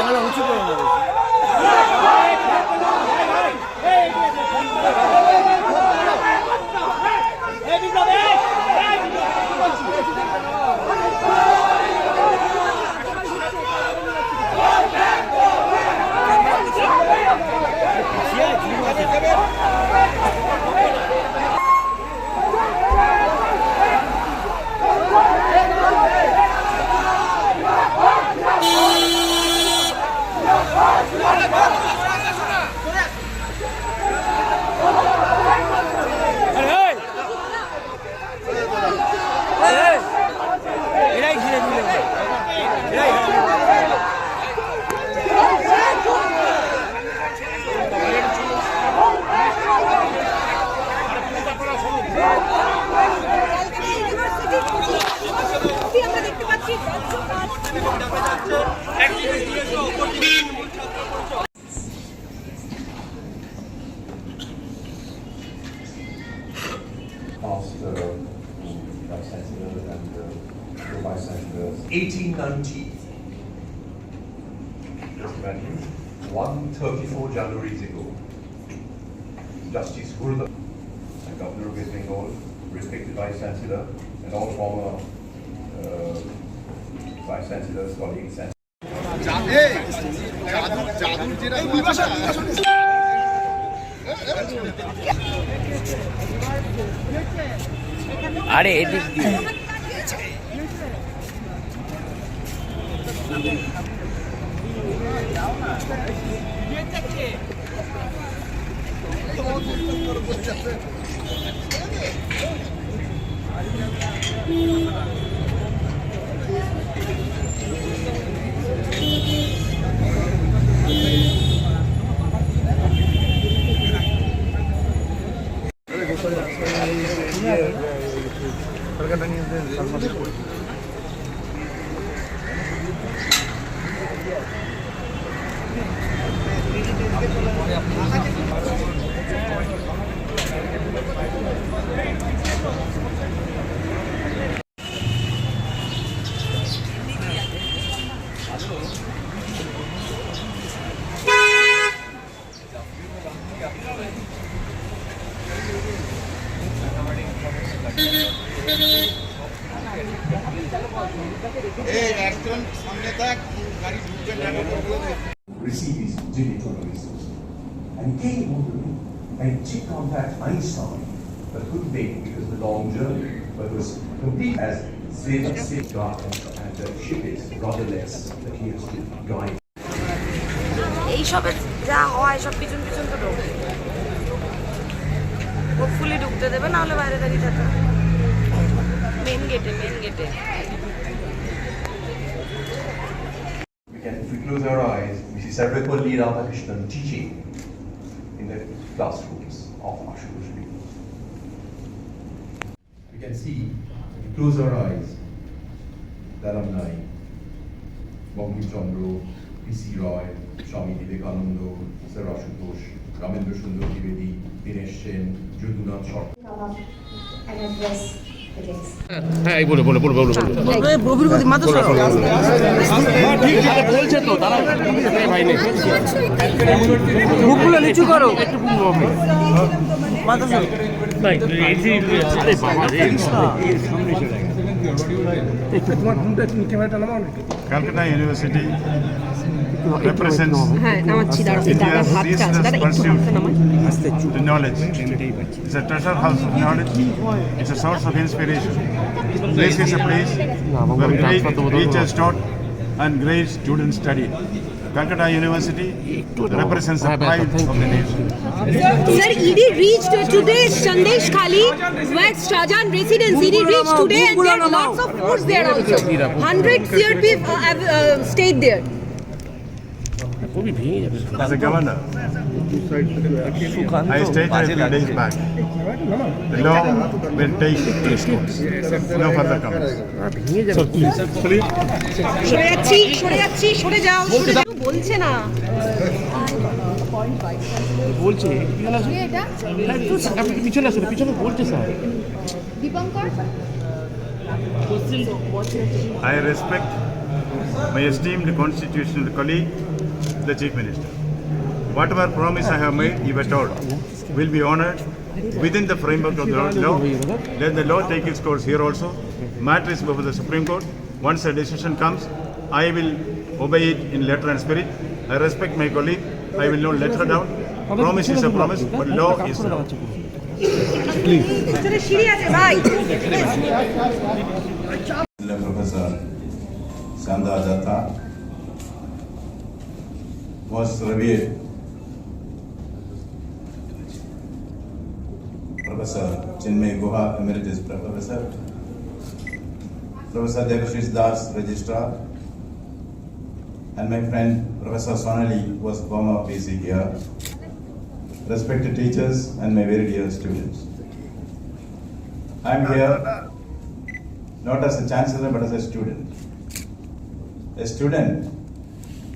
양을훔치 고. Past uh, chancellor and uh, pro vice 1890. Just imagine, 134 Januaries ago, Justice Gurda, the governor of West Bengal, respected vice chancellor, and all former uh, vice chancellors, colleagues, and আরে এদিক দিয়ে receive digital resources. And came on me and did contact Einstein, but couldn't make it because of the long journey, but was complete as Zeta Sitgar and, and uh, ship it rather less that he has to guide. এইসবে যা হয় সব পিছন পিছন তো ঢোকে hopefully ঢুকতে দেবে না হলে বাইরে দাঁড়িয়ে থাকবে মেন গেটে মেন গেটে if we close our eyes, we see Sarvepalli Radhakrishnan teaching in the classrooms of Ashutoshri. We can see, if we close our eyes, the alumni, Bankim Chandra, P.C. Roy, Swami Vivekananda, Sir Ashutosh, Ramendra Sundar Trivedi, Dinesh Sen, Jyotunath Short. and address. হ্যাঁ এই বলে বলে বলে বলে বলে। প্রবীরপতি মাথা সরাও বলছে তো তারা ভাই নেই। মুখগুলো নিচু করো। মাথা সরাও আরে বাবা রে। Calcutta University represents হ্যাঁ represents India's pursuit to knowledge. It's a treasure house of knowledge. It's a source of inspiration. This is a place where great teachers taught and great students studied. Calcutta University represents the pride of the nation. Sir, ED reached today Sandesh Khali, West Shahjahan residence. ED reached today and there are lots of foods there also. Hundreds here uh, have uh, stayed there. খুবই ভেঙে যাবে As a governor, I stated a few days back, the law will take no further comments. ভেঙে যাবে সরে যাচ্ছি সরে যাচ্ছি সরে যাও সরে যাও বলছে না বলছে পিছনে আসুন হ্যাঁ, একটু আপনি একটু পিছনে আসুন পিছনে বলছে sir I respect my esteemed constitutional colleague, the Chief Minister. Whatever promise I have made, you were told, will be honored within the framework of the law. Let the law take its course here also. Matter is before the Supreme Court. Once a decision comes, I will obey it in letter and spirit. I respect my colleague. I will not let her down. Promise is a promise, but law is law. Please. Professor Sandra Jatta was. Professor Chinmay Guha, Emeritus Professor. Professor Devashish Das, Registrar. And my friend Professor Sonali was former PC here. Respected teachers and my very dear students. I am here not as a chancellor but as a student. A student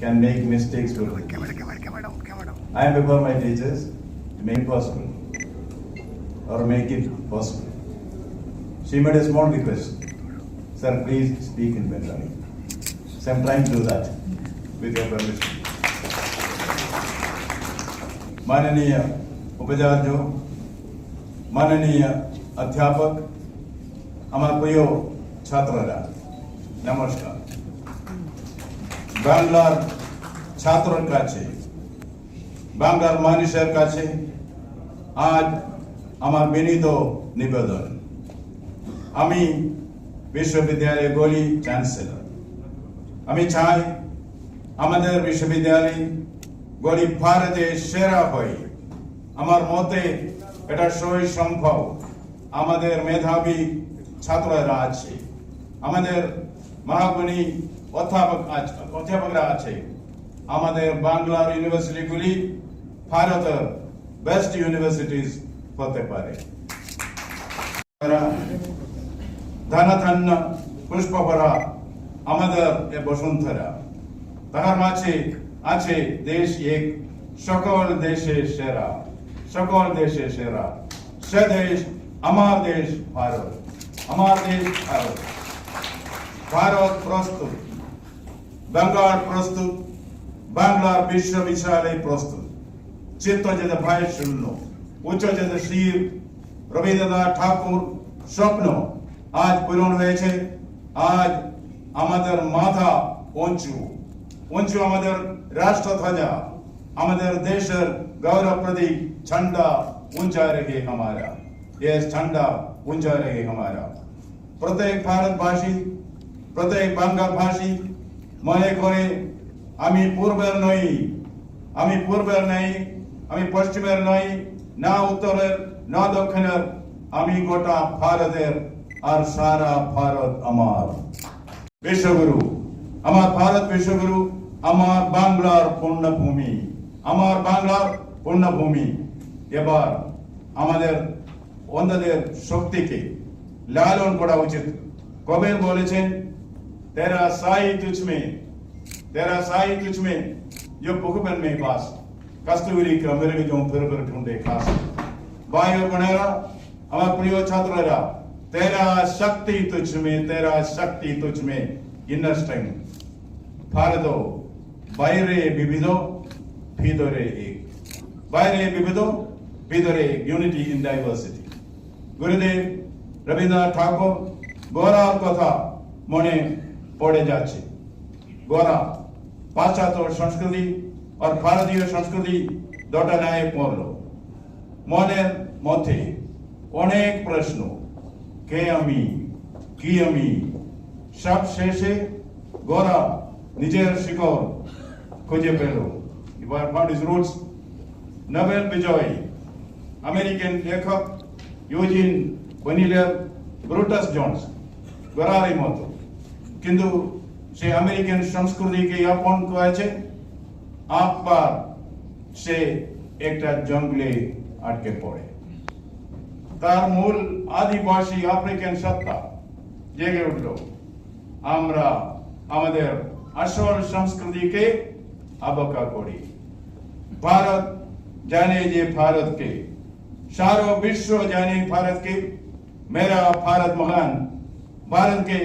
can make mistakes for me. Come on, come on, come on, come on. I am before my teachers to make it possible or make it possible. She made a small request. Sir, please speak in Bengali. So I am trying to do that with your permission. माननीय उपाचार्यों माननीय अध्यापक हमारे प्रियो छात्र नमस्कार বাংলার ছাত্রের কাছে, বাংলার মানুষের কাছে আজ আমার বিনীত নিবেদন। আমি বিশ্ববিদ্যালয়ে গলি চ্যান্সেলর। আমি চাই আমাদের বিশ্ববিদ্যালয় গরিব ভারতে সেরা হয়। আমার মতে এটা সই সম্ভব আমাদের মেধাবী ছাত্ররা আছে। আমাদের মহাগুণী অধ্যাপক অধ্যাপকরা আছে। আমাদের বাংলার ইউনিভার্সিটিগুলি ভারতের বেস্ট ইউনিভার্সিটিজ হতে পারে। ধনধন্য পুষ্পভরা আমাদের এ বসুন্ধরা। তাহার মাঝে আছে দেশ এক, সকল দেশে সেরা, সকল দেশে সেরা। সে দেশ আমার দেশ ভারত, আমার দেশ ভারত। ভারত প্রস্তুত। বাংলার প্রস্তুত বাংলার বিশ্ববিদ্যালয় প্রস্তুত চিত্ত যেতে ভয় শূন্য উচ্চ যেতে শির রবীন্দ্রনাথ ঠাকুর স্বপ্ন আজ পূরণ হয়েছে আজ আমাদের মাথা উঁচু উঁচু আমাদের রাষ্ট্রধ্বজা আমাদের দেশের गौरव प्रतीक झंडा ऊंचा रहे हमारा ये झंडा ऊंचा रहे हमारा প্রত্যেক ভারতবাসী প্রত্যেক বাংলা ভাষী মনে করে আমি পূর্বের নই, আমি পূর্বের নেই, আমি পশ্চিমের নই, না উত্তরের, না দক্ষিণের, আমি গোটা ভারতের আর সারা ভারত আমার। বিশ্বগুরু, আমার ভারত বিশ্বগুরু, আমার বাংলার পূর্ণভূমি, আমার বাংলার পূর্ণভূমি। এবার আমাদের অন্যদের শক্তিকে লালন করা উচিত। কবে বলেছেন? तेरा साई तुझ में तेरा साई तुझ में जो पुगबन में पास ಕಸ್ತೂರಿಕ ಮೆರಳಿಜೋ ಪೆರುಬರುಟುಂಡೆ ಕಾಸ ಬಾಯೋ ಬಣೇರ ಅವ ಪ್ರಿಯೋ ಛಾತ್ರರ ತೇರಾ ಶಕ್ತಿ ತುಚ್ ಮೇ ತೇರಾ ಶಕ್ತಿ ತುಚ್ ಮೇ ಇನ್ನರ್ ಸ್ಟ್ರೆಂಗ್ ಭಾರತೋ ಬೈರೆ ಬಿಬಿದೋ ಭೀದೊರೆ ಏಕ್ ಬೈರೆ ಬಿಬಿದೋ ಭೀದೊರೆ ಏಕ್ unity in diversity Gurudev Rabindranath Tagore Gora ಕಥಾ ಮೊನೆ ঠাকুর গোরার কথা মনে পড়ে যাচ্ছে। গোরা পাশ্চাত্য সংস্কৃতি দুটা ন্যায় পড়ল। মনের মধ্যে অনেক প্রশ্ন, কে আমি, কি আমি? সব শেষে গোরা নিজের শিকড় খুঁজে পেল। এবার ফাউন্ড ইজ রুটস, নোবেল বিজয়ী আমেরিকান লেখক ইউজিন বনিলের ব্রুটাস জন্স গোরারই মতো। কিন্তু সে আমেরিকান সংস্কৃতিকে আপন করেছে একবার সে একটা জঙ্গলে আটকে পড়ে তার মূল আদিবাসী আফ্রিকান সত্তা জেগে উঠল আমরা আমাদের আসল সংস্কৃতিকে অবজ্ঞা করি ভারত জানে যে ভারতকে সারা বিশ্ব জানে भारत के मेरा भारत महान भारत के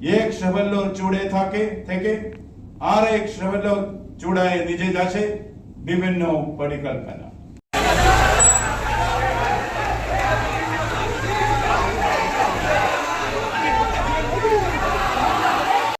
এক শ্রবল্লর চূড়ে থাকে থেকে আর এক শ্রবল্লর চূড়ায় নিজে যাচ্ছে বিভিন্ন পরিকল্পনা।